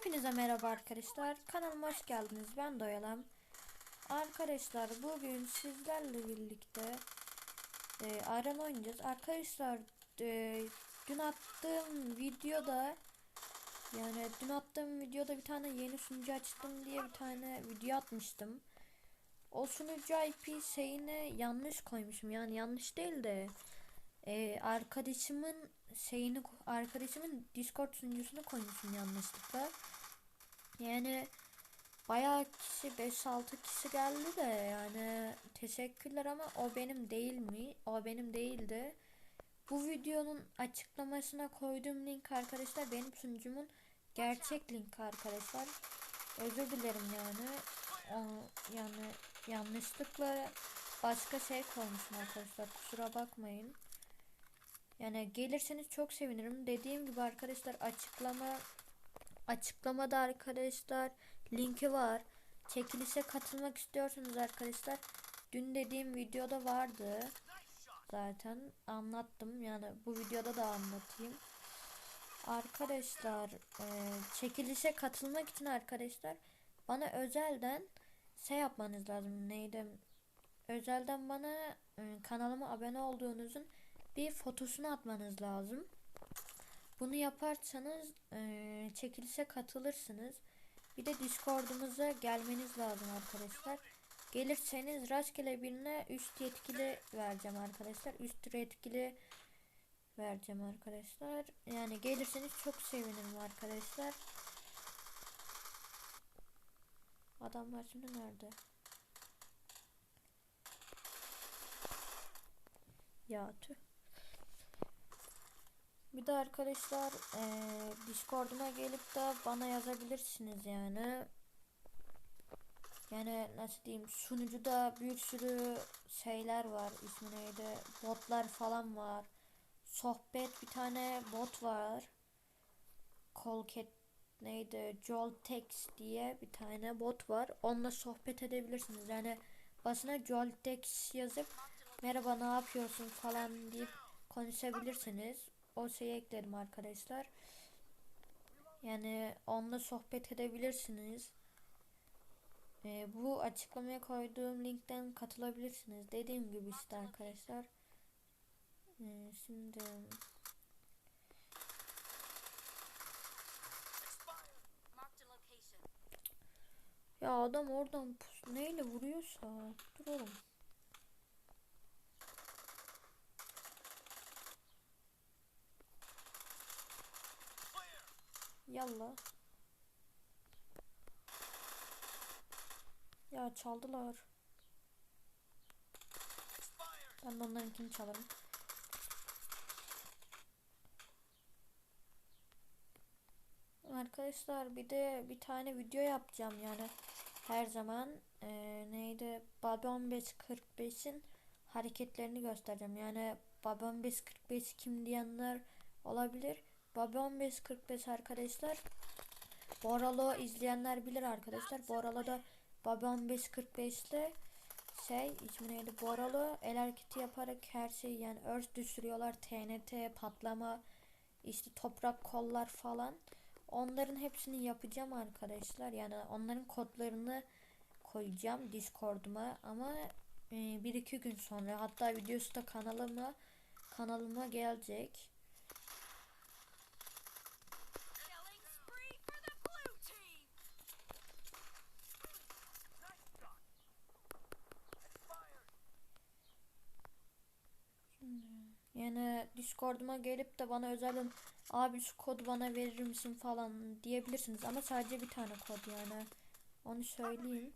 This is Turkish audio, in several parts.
Hepinize merhaba arkadaşlar. Kanalıma hoş geldiniz. Ben Doyalam. Arkadaşlar bugün sizlerle birlikte e, arama oynayacağız. Arkadaşlar e, dün attığım videoda yani dün attığım videoda bir tane yeni sunucu açtım diye bir tane video atmıştım. O sunucu IP şeyini yanlış koymuşum. Yani yanlış değil de e, arkadaşımın şeyini arkadaşımın Discord sunucusunu koymuşum yanlışlıkla. Yani bayağı kişi 5-6 kişi geldi de yani teşekkürler ama o benim değil mi? O benim değildi. Bu videonun açıklamasına koyduğum link arkadaşlar benim sunucumun gerçek link arkadaşlar. Özür dilerim yani. O, yani yanlışlıkla başka şey koymuşum arkadaşlar. Kusura bakmayın. Yani gelirseniz çok sevinirim. Dediğim gibi arkadaşlar açıklama açıklamada arkadaşlar linki var. Çekilişe katılmak istiyorsanız arkadaşlar dün dediğim videoda vardı. Zaten anlattım. Yani bu videoda da anlatayım. Arkadaşlar e, çekilişe katılmak için arkadaşlar bana özelden şey yapmanız lazım. Neydi? Özelden bana e, kanalıma abone olduğunuzun bir fotosunu atmanız lazım. Bunu yaparsanız e, çekilişe katılırsınız. Bir de Discord'umuza gelmeniz lazım arkadaşlar. Gelirseniz rastgele birine üst yetkili vereceğim arkadaşlar. Üst yetkili vereceğim arkadaşlar. Yani gelirseniz çok sevinirim arkadaşlar. Adamlar şimdi nerede? Ya tüh. Bir de arkadaşlar e, Discord'uma gelip de bana yazabilirsiniz yani. Yani nasıl diyeyim sunucuda bir sürü şeyler var ismi neydi botlar falan var. Sohbet bir tane bot var. Colcat neydi Joltex diye bir tane bot var. Onunla sohbet edebilirsiniz. Yani basına Joltex yazıp merhaba ne yapıyorsun falan deyip konuşabilirsiniz o şeyi ekledim arkadaşlar. Yani onunla sohbet edebilirsiniz. Ee, bu açıklamaya koyduğum linkten katılabilirsiniz. Dediğim gibi işte arkadaşlar. Ee, şimdi ya adam oradan pus neyle vuruyorsa dur oğlum. Yalla. Ya çaldılar. Ben de onlarınkini çalarım. Arkadaşlar bir de bir tane video yapacağım yani her zaman e, neydi Babon 545'in hareketlerini göstereceğim yani Babon 545 kim diyenler olabilir Babon 545 arkadaşlar. Boralo izleyenler bilir arkadaşlar. Boralo'da Babon 545'te şey ismi neydi? Boralo el hareketi yaparak her şeyi yani örs düşürüyorlar TNT patlama işte toprak kollar falan. Onların hepsini yapacağım arkadaşlar. Yani onların kodlarını koyacağım Discord'uma. Ama e, bir iki gün sonra hatta videosu da kanalıma kanalıma gelecek. Yani Discord'uma gelip de bana özelden abi şu kodu bana verir misin falan diyebilirsiniz ama sadece bir tane kod yani. Onu söyleyeyim.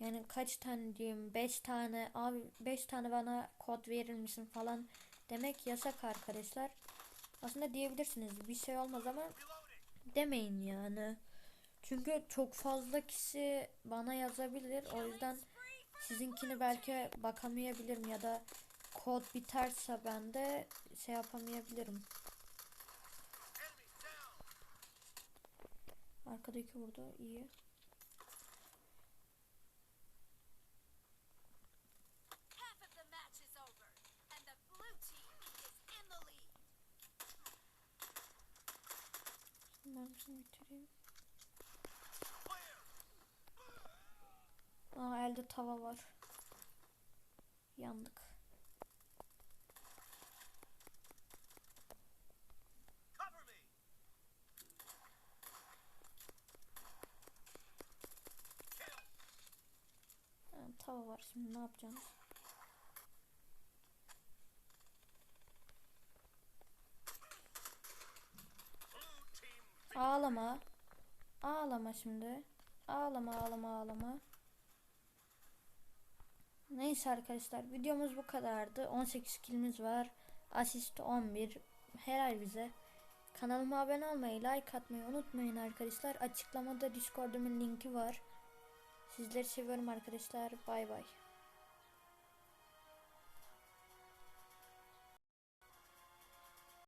Yani kaç tane diyeyim 5 tane abi 5 tane bana kod verir misin falan demek yasak arkadaşlar. Aslında diyebilirsiniz bir şey olmaz ama demeyin yani. Çünkü çok fazla kişi bana yazabilir. O yüzden sizinkini belki bakamayabilirim ya da kod biterse ben de şey yapamayabilirim. Arkadaki burada iyi. Mermisini bitireyim. Aa elde tava var. Yandık. Tava var şimdi ne team. Ağlama. Ağlama şimdi. Ağlama ağlama ağlama. Neyse arkadaşlar videomuz bu kadardı. 18 kilimiz var. Asist 11. Helal bize. Kanalıma abone olmayı, like atmayı unutmayın arkadaşlar. Açıklamada Discord'umun linki var. Sizleri seviyorum arkadaşlar. Bay bay.